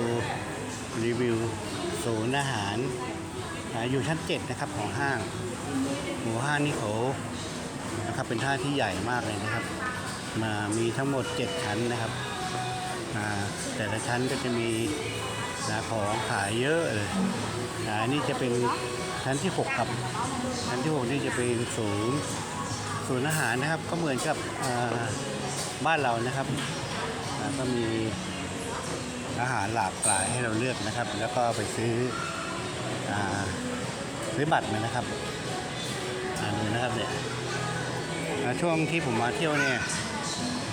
ดูรีวิวศูนย์อาหารอยู่ชั้น7นะครับของห้างหมู่ห้างนี่เขานะครับเป็นท่าที่ใหญ่มากเลยนะครับ มามีทั้งหมด7ชั้นนะครับแต่ละชั้นก็จะมีนะของขายเยอะเลยอันนี่จะเป็นชั้นที่6ครับชั้นที่6นี่จะเป็นศูนย์ศูนย์อาหารนะครับ ก็เหมือนกับบ้านเรานะครับก็มี อาหารหลากหลายให้เราเลือกนะครับ แล้วก็ไปซื้ออซื้อบัตรมานะครับอ่าดูนะครับเนี่ยช่วงที่ผมมาเที่ยวเนี่ย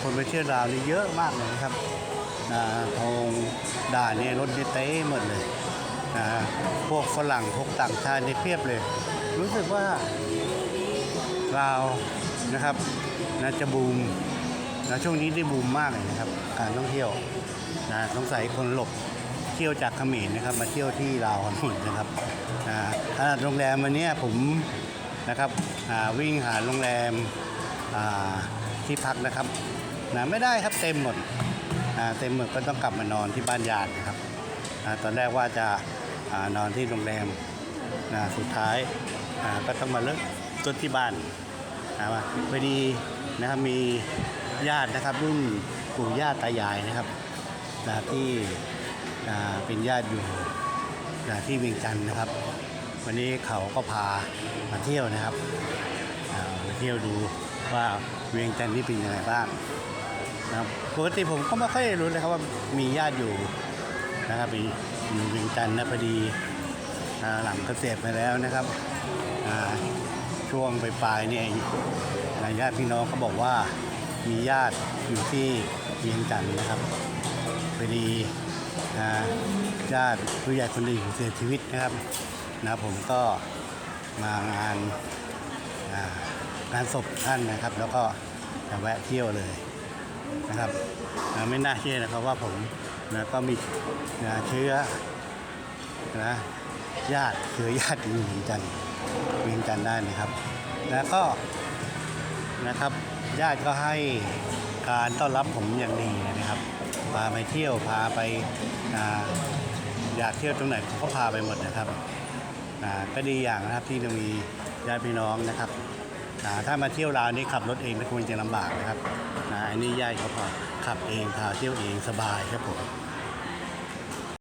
คนไปเที่ยวดาวนี่เยอะมากเลยนะครับอ่าตรงด่านเนี่ยรถนี่เต้หมดเลยพวกฝรั่งพวกต่างชาตินี่เพียบเลย รู้สึกว่าลาวนะครับน่าจะบูม นะช่วงนี้ได้บูมมากเลยนะครับ การท่องเที่ยวนะสงสัยคนหลบเที่ยวจากเขมรนะครับ มาเที่ยวที่ลาวกันหมดนะครับขนาดโรงแรมวันนี้ผมนะครับวิ่งหาโรงแรมที่พักนะครับนะไม่ได้ครับเต็มหมดเต็มหมดก็ต้องกลับมานอนที่บ้านญาตินะครับอตอนแรกว่าจะอนอนที่โรงแรมนะสุดท้ายก็ต้องมาเลิกต้นที่บ้านนะว่าพอดีนะครับมี ญาตินะครับ รุ่นปู่ย่าตายายนะครับนะที่เป็นญาติอยู่นะที่เวียงจันทร์นะครับ วันนี้เขาก็พามาเที่ยวนะครับมาเที่ยวดูว่าเวียงจันทร์นี่เป็นยังไงบ้างนะครับปกติผมก็ไม่ค่อยรู้เลยครับว่ามีญาติอยู่นะครับอยู่เวียงจันทร์นะพอดีหลังเกษตรไปแล้วนะครับช่วงปลายๆเนี่ยญาติพี่น้องเขาบอกว่า มีญาติอยู่ที่เวียงจันทร์นะครับพอดีนะญาติผู้ใหญ่คนหนึ่งเสียชีวิตนะครับนะผมก็มางานงานศพท่านนะครับ แล้วก็แวะเที่ยวเลยนะครับไม่น่าเชื่อนะครับว่าผมนะก็มีนะเชื้อนะญาติเชื้อญาติอยู่เวียงจันทร์เวียงจันทร์ได้นะครับ แล้วก็นะครับ ญาติก็ให้การต้อนรับผมอย่างดีนะครับ พาไปเที่ยวพาไปอยากเที่ยวตรงไหนผมก็พาไปหมดนะครับก็ดีอย่างนะครับที่จะมีญาติพี่น้องนะครับถ้ามาเที่ยวลาวนี้ขับรถเองไม่ควรจะลำบากนะครับอันนี้ญาติเขาพาขับเองพาเที่ยวเองสบายครับผม